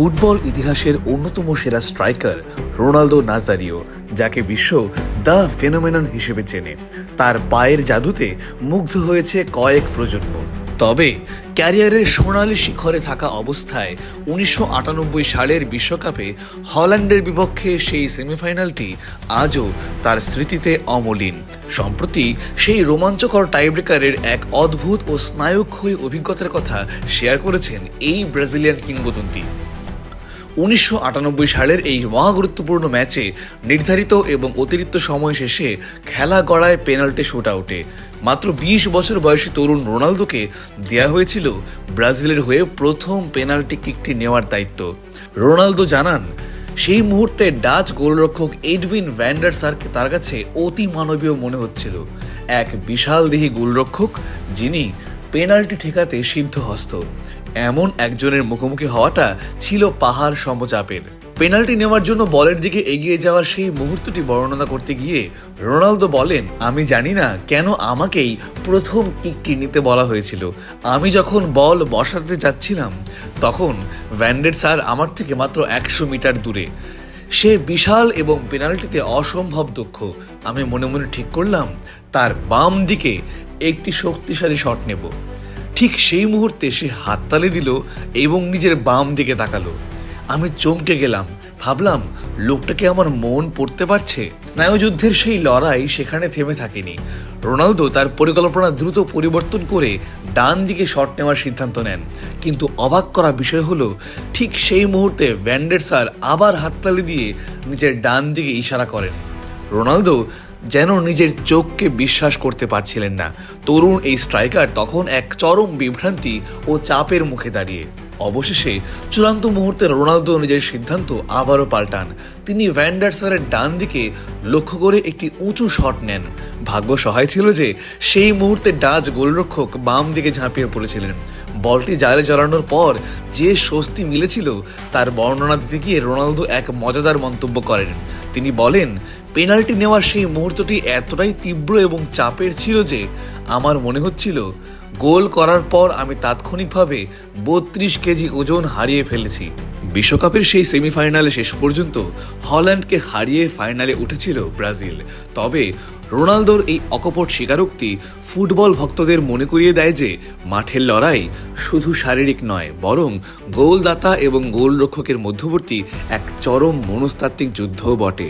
Football ইতিহাসের অন্যতম সেরা স্ট্রাইকার রোনালদো নাজারিও, যাকে বিশ্ব দ্য ফেনোমেনন হিসেবে চেনে। তার পায়ের জাদুতে মুগ্ধ হয়েছে কয়েক প্রজন্ম। তবে ক্যারিয়ারের সোনালি শিখরে থাকা অবস্থায় উনিশশো আটানব্বই সালের বিশ্বকাপে হল্যান্ডের বিপক্ষে সেই সেমিফাইনালটি আজও তার স্মৃতিতে অমলিন। সম্প্রতি সেই রোমাঞ্চকর টাইব্রেকারের এক অদ্ভুত ও স্নায়ুক্ষয়ী অভিজ্ঞতার কথা শেয়ার করেছেন এই ব্রাজিলিয়ান কিংবদন্তি। উনিশশো আটানব্বই সালের এই মহাগুরুত্বপূর্ণ ম্যাচে নির্ধারিত এবং অতিরিক্ত সময় শেষে খেলা গড়ায় পেনাল্টি শুট আউটে মাত্র বিশ বছর বয়সী তরুণ রোনালদোকে দেয়া হয়েছিল ব্রাজিলের হয়ে প্রথম পেনাল্টি কিকটি নেওয়ার দায়িত্ব। রোনালদো জানান, সেই মুহূর্তে ডাচ গোলরক্ষক এডউইন ভ্যান্ডারসারকে তার কাছে অতি মানবীয় মনে হচ্ছিল। এক বিশাল দেহী গোলরক্ষক যিনি পেনাল্টি ঠেকাতে সিদ্ধহস্ত। এমন একজনের মুখোমুখি হওয়াটা ছিল পাহাড় সমচাপের পেনাল্টি নেওয়ার জন্য বলের দিকে এগিয়ে যাওয়ার সেই মুহূর্তটি বর্ণনা করতে গিয়ে রোনালদো বলেন, আমি জানি না কেন আমাকেই প্রথম কিকটি নিতে বলা হয়েছিল। আমি যখন বল বসাতে যাচ্ছিলাম, তখন ভ্যান্ডের স্যার আমার থেকে মাত্র একশো মিটার দূরে। সে বিশাল এবং পেনাল্টিতে অসম্ভব দক্ষ। আমি মনে মনে ঠিক করলাম, তার বাম দিকে একটি শক্তিশালী শট নেব। ঠিক সেই মুহূর্তে সে হাততালি দিল এবং নিজের বাম দিকে তাকালো। আমি চমকে গেলাম। ভাবলাম লোকটাকে আমার মন পড়তে পারছে? স্নায়ুযুদ্ধের সেই লড়াই সেখানে থেমে থাকেনি। রোনালদো তার পরিকল্পনা দ্রুত পরিবর্তন করে ডান দিকে শট নেওয়ার সিদ্ধান্ত নেন। কিন্তু অবাক করা বিষয় হলো, ঠিক সেই মুহূর্তে ভ্যান্ডের স্যার আবার হাততালি দিয়ে নিজের ডান দিকে ইশারা করেন। রোনালদো যেন নিজের চোখকে বিশ্বাস করতে পারছিলেন না। তরুণ এই স্ট্রাইকার তখন এক চরম বিভ্রান্তি ও চাপের মুখে দাঁড়িয়ে। অবশেষে চূড়ান্ত মুহূর্তে রোনালদো নিজের সিদ্ধান্ত আবারও পাল্টান। তিনি ভ্যান্ডারসারের ডান দিকে লক্ষ্য করে একটি উঁচু শট নেন। ভাগ্য সহায় ছিল যে সেই মুহূর্তে ডাচ গোলরক্ষক বাম দিকে ঝাঁপিয়ে পড়েছিলেন। বলটি জালে জড়ানোর পর যে স্বস্তি মিলেছিল তার বর্ণনা দিতে গিয়ে রোনালদো এক মজাদার মন্তব্য করেন। তিনি বলেন, পেনাল্টি নেওয়ার সেই মুহূর্তটি এতটাই তীব্র এবং চাপের ছিল যে আমার মনে হচ্ছিল গোল করার পর আমি তাৎক্ষণিকভাবে বত্রিশ কেজি ওজন হারিয়ে ফেলেছি। বিশ্বকাপের সেই সেমিফাইনালে শেষ পর্যন্ত হল্যান্ডকে হারিয়ে ফাইনালে উঠেছিল ব্রাজিল। তবে রোনালদোর এই অকপট স্বীকারোক্তি ফুটবল ভক্তদের মনে করিয়ে দেয় যে মাঠের লড়াই শুধু শারীরিক নয়, বরং গোলদাতা এবং গোলরক্ষকের মধ্যবর্তী এক চরম মনস্তাত্ত্বিক যুদ্ধও বটে।